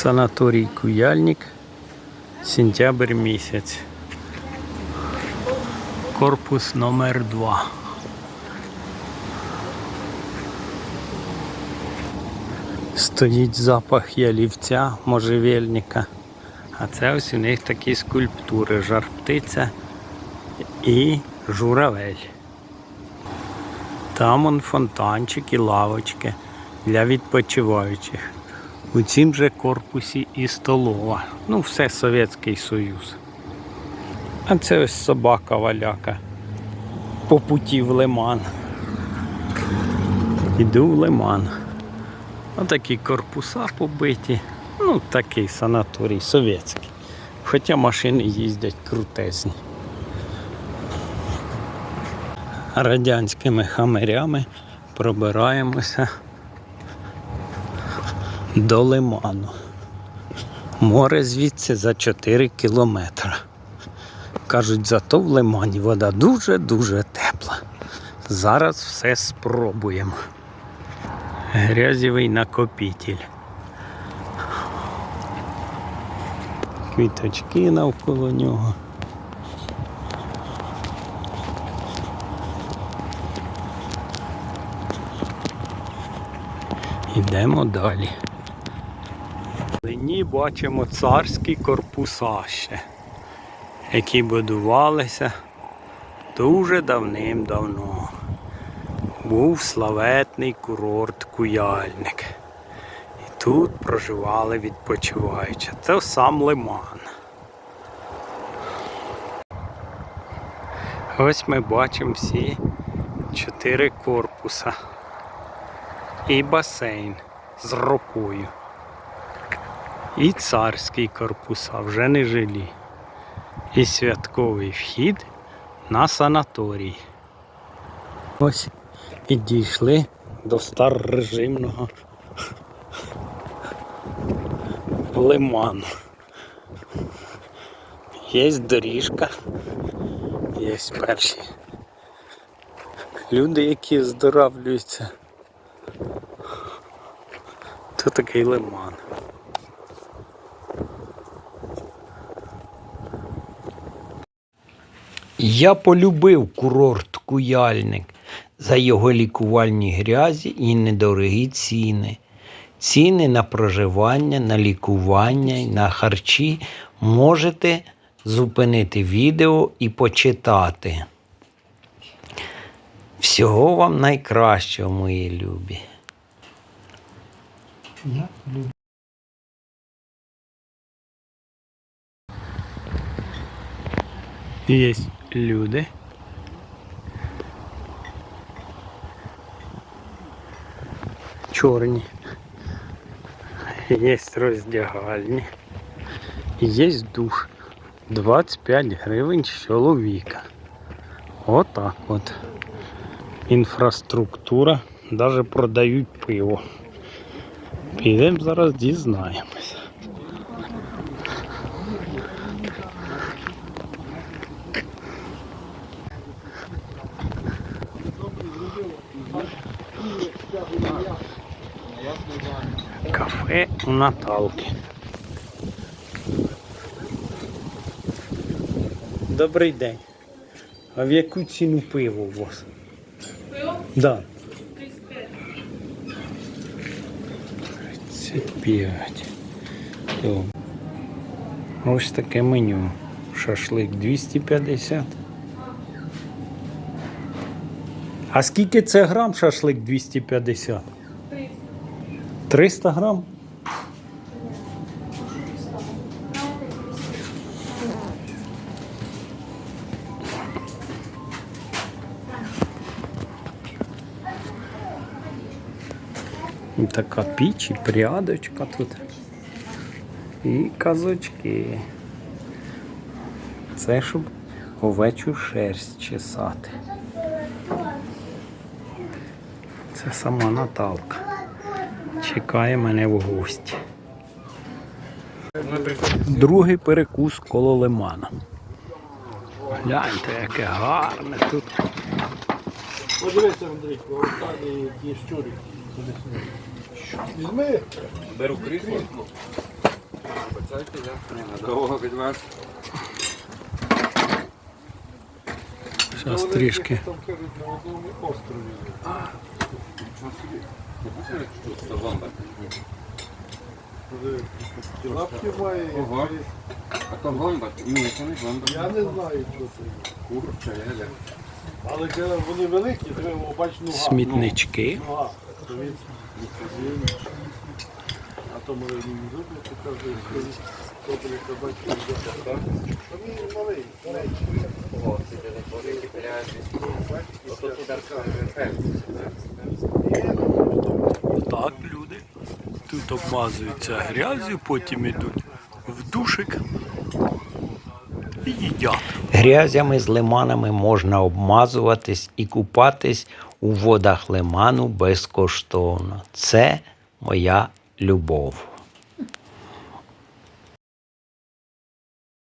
Санаторій Куяльник, сентябрь місяць. Корпус номер 2. Стоїть запах ялівця, можжевельника. А це ось у них такі скульптури. Жар птиця і журавель. Там он фонтанчик і лавочки для відпочиваючих. У цім же корпусі і столова. Ну, все Совєтський Союз. А це ось собака валяка. По путі в Лиман. Іду в Лиман. Отакі корпуса побиті. Ну, такий санаторій совєтський. Хоча машини їздять крутезні. Радянськими хамерями пробираємося до лиману. Море звідси за 4 кілометри. Кажуть, зато в лимані вода дуже-дуже тепла. Зараз все спробуємо. Грязєвий накопитель. Квіточки навколо нього. Йдемо далі. Нині бачимо царські корпуса ще, які будувалися дуже давним-давно. Був славетний курорт Куяльник. І тут проживали відпочиваючи. Це сам лиман. Ось ми бачимо всі чотири корпуса і басейн з ропою. І царський корпуса вже не жилі. І святковий вхід на санаторій. Ось і дійшли до старорежимного лиману. Є доріжка, є перші люди, які здоравлюються. Це такий лиман. Я полюбив курорт Куяльник за його лікувальні грязі і недорогі ціни. Ціни на проживання, на лікування на харчі можете зупинити відео і почитати. Всього вам найкращого, мої любі. Є люди. Чорні. Є роздягальні. Є душ. 25 гривень чоловіка. Отак от. Інфраструктура. Даже продають пиво. Підемо зараз дізнаємося. Кафе у Наталки. Добрий день. А в яку ціну пиво у вас? Пиво Да. 35. 35. Добре. Ось таке меню. Шашлик 250. А скільки це грам шашлик 250? 300 грам? І така піч, і прядочка тут. І казочки. Це щоб овечу шерсть чесати. Це сама Наталка. Чекає мене в гості. Другий перекус коло лимана. Гляньте, яке гарне тут. Подивися, Андрійко, отані ті щурі. Візьми. Беру крісло. Вибачайте, я ненадовго від вас. Зараз трішки. Там кажуть, на одному острові. Нічого собі. Не бачили, що тут за зомба? Коли і Лапки має, Ого. А то гомба? Ні, це не гомба. я не знаю, що це. Курча, я Але коли вони великі, треба побачити нога. Смітнички. Нога. А то може він зуби показує, що він добре побачив. Так? Та він малий, маленький. Так, люди. Тут обмазуються грязю, потім йдуть в душик. Грязями з лиманами можна обмазуватись і купатись у водах лиману безкоштовно. Це моя любов.